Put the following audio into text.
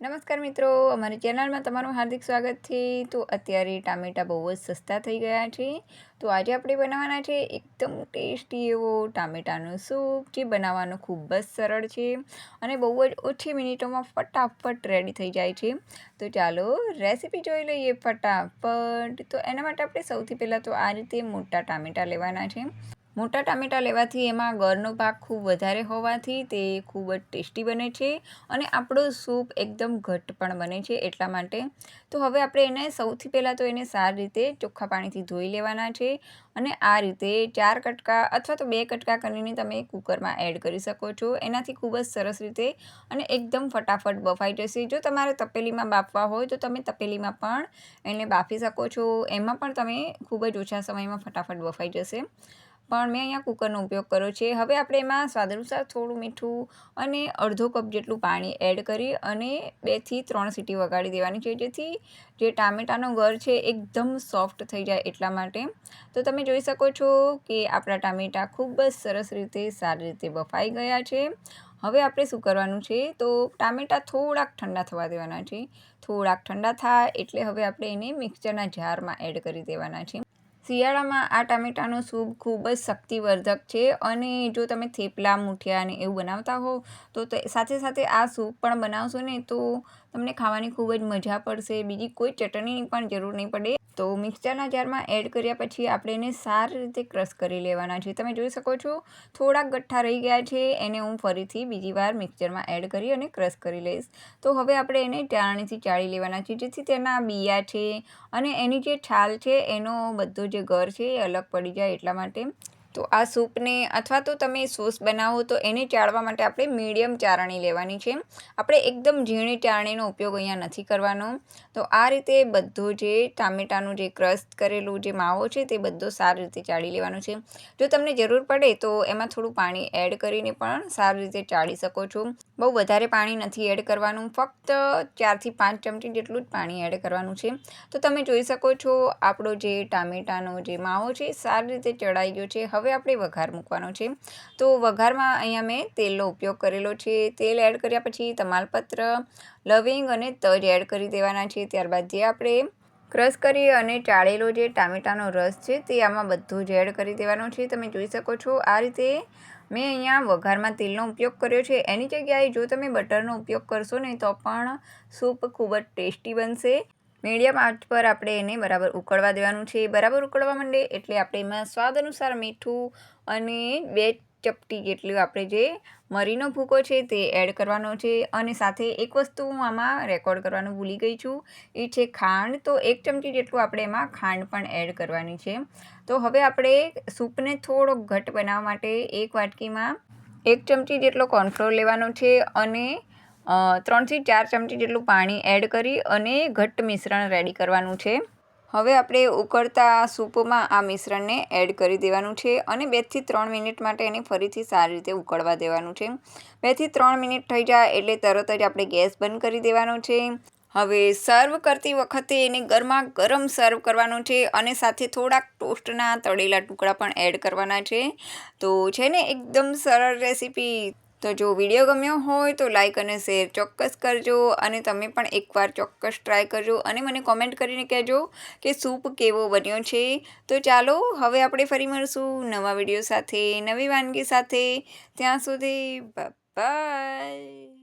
નમસ્કાર મિત્રો, અમારી ચેનલમાં તમારું હાર્દિક સ્વાગત છે. તો અત્યારે ટામેટાં બહુ જ સસ્તા થઈ ગયા છે. તો આજે આપણે બનાવવાના છે એકદમ ટેસ્ટી એવો ટામેટાનો સૂપ, જે બનાવવાનો ખૂબ જ સરળ છે અને બહુ જ ઓછી મિનિટોમાં ફટાફટ રેડી થઈ જાય છે. તો ચાલો રેસીપી જોઈ લઈએ ફટાફટ. તો એના માટે આપણે સૌથી પહેલાં તો આ રીતે મોટા ટામેટાં લેવાના છે. મોટા ટામેટાં લેવાથી એમાં ગળનો ભાગ ખૂબ વધારે હોવાથી તે ખૂબ જ ટેસ્ટી બને છે અને આપણો સૂપ એકદમ ઘટ પણ બને છે એટલા માટે. તો હવે આપણે એને સૌથી પહેલાં તો એને સારી રીતે ચોખ્ખા પાણીથી ધોઈ લેવાના છે અને આ રીતે ચાર કટકા અથવા તો બે કટકા કરીને તમે કુકરમાં એડ કરી શકો છો. એનાથી ખૂબ જ સરસ રીતે અને એકદમ ફટાફટ બફાઈ જશે. જો તમારે તપેલીમાં બાફવા હોય તો તમે તપેલીમાં પણ એને બાફી શકો છો. એમાં પણ તમે ખૂબ જ ઓછા સમયમાં ફટાફટ બફાઈ જશે. પણ મેં અહીંયા કુકરનો ઉપયોગ કર્યો છે. હવે આપણે એમાં સ્વાદ અનુસાર થોડું મીઠું અને અડધો કપ જેટલું પાણી એડ કરી અને બેથી ત્રણ સીટી વગાડી દેવાની છે. જેથી જે ટામેટાનો ગર છે એકદમ સોફ્ટ થઈ જાય એટલા માટે. તો તમે જોઈ શકો છો કે આપણા ટામેટાં ખૂબ જ સરસ રીતે સારી રીતે બફાઈ ગયા છે. હવે આપણે શું કરવાનું છે? તો ટામેટાં થોડાક ઠંડા થવા દેવાના છે. થોડાક ઠંડા થાય એટલે હવે આપણે એને મિક્સરના જારમાં એડ કરી દેવાના છે. શિયાળામાં આ ટામેટાનો સૂપ ખૂબ જ શક્તિવર્ધક છે અને જો તમે થેપલા, મૂઠિયા અને એવું બનાવતા હો તો સાથે સાથે આ સૂપ પણ બનાવશો ને તો તમને ખાવાની ખૂબ જ મજા પડશે. બીજી કોઈ ચટણીની પણ જરૂર નહીં પડે. તો મિક્સરના જારમાં એડ કર્યા પછી આપણે એને સારી રીતે ક્રશ કરી લેવાના છે. તમે જોઈ શકો છો, થોડાક ગઠ્ઠા રહી ગયા છે, એને હું ફરીથી બીજી વાર મિક્સરમાં એડ કરી અને ક્રશ કરી લઈશ. તો હવે આપણે એને ચાળણીથી ચાળી લેવાના છે જેથી તેના બિયા છે અને એની જે છાલ છે, એનો બધો જે ઘર છે એ અલગ પડી જાય એટલા માટે. તો આ સૂપને અથવા તો તમે સોસ બનાવો તો એને ચાળવા માટે આપણે મીડિયમ ચારણી લેવાની છે. આપણે એકદમ ઝીણી ચારણીનો ઉપયોગ અહીંયા નથી કરવાનો. તો આ રીતે બધું જે ટામેટાનું જે ક્રસ્ટ કરેલું જે માવો છે તે બધો સારી રીતે ચાળી લેવાનો છે. જો તમને જરૂર પડે તો એમાં થોડું પાણી એડ કરીને પણ સારી રીતે ચાળી શકો છો. બહુ વધારે પાણી નથી એડ કરવાનું. ફક્ત ચારથી પાંચ ચમચી જેટલું જ પાણી એડ કરવાનું છે. તો તમે જોઈ શકો છો આપણો જે ટામેટાનો જે માવો છે સારી રીતે ચડાઈ ગયો છે. હવે આપણે વઘાર મૂકવાનો છે. તો વઘારમાં અહીંયા મેં તેલનો ઉપયોગ કરેલો છે. તેલ એડ કર્યા પછી તમાલપત્ર, લવિંગ અને તજ એડ કરી દેવાના છે. ત્યારબાદ જે આપણે ક્રશ કરી અને ચાળેલો જે ટામેટાનો રસ છે તે આમાં બધું જ એડ કરી દેવાનો છે. તમે જોઈ શકો છો આ રીતે મેં અહીંયા વઘારમાં તેલનો ઉપયોગ કર્યો છે. એની જગ્યાએ જો તમે બટરનો ઉપયોગ કરશો ને તો પણ સૂપ ખૂબ જ ટેસ્ટી બનશે. મીડિયમ આંચ પર આપણે એને બરાબર ઉકળવા દેવાનું છે. બરાબર ઉકળવા માંડે એટલે આપણે એમાં સ્વાદ અનુસાર મીઠું અને બે ચપટી જેટલું આપણે જે મરીનો ભૂકો છે તે એડ કરવાનો છે. અને સાથે એક વસ્તુ હું આમાં રેકોર્ડ કરવાનું ભૂલી ગઈ છું. એ છે ખાંડ. તો એક ચમચી જેટલું આપણે એમાં ખાંડ પણ એડ કરવાની છે. તો હવે આપણે સૂપને થોડો ઘટ બનાવવા માટે એક વાટકીમાં એક ચમચી જેટલો કોર્નફ્લોર લેવાનો છે. અને ત્રણથી ચાર ચમચી જેટલું પાણી એડ કરી અને ઘટ્ટ મિશ્રણ રેડી કરવાનું છે. હવે આપણે ઉકળતા સૂપમાં આ મિશ્રણને એડ કરી દેવાનું છે અને બેથી ત્રણ મિનિટ માટે એને ફરીથી સારી રીતે ઉકળવા દેવાનું છે. બેથી ત્રણ મિનિટ થઈ જાય એટલે તરત જ આપણે ગેસ બંધ કરી દેવાનો છે. હવે સર્વ કરતી વખતે એને ગરમા ગરમ સર્વ કરવાનું છે અને સાથે થોડાક ટોસ્ટના તળેલા ટુકડા પણ એડ કરવાના છે. તો છે ને, એકદમ સરળ રેસીપી તો જો વીડિયો ગમ્યો હોય તો લાઇક અને શેર ચોક્કસ કરજો અને તમે પણ એકવાર ચોક્કસ ટ્રાય કરજો અને મને કોમેન્ટ કરીને કહેજો કે સૂપ કેવો બન્યો છે. તો ચાલો, હવે આપણે ફરી મળશું નવા વીડિયો સાથે, નવી વાનગી સાથે. ત્યાં સુધી બાય.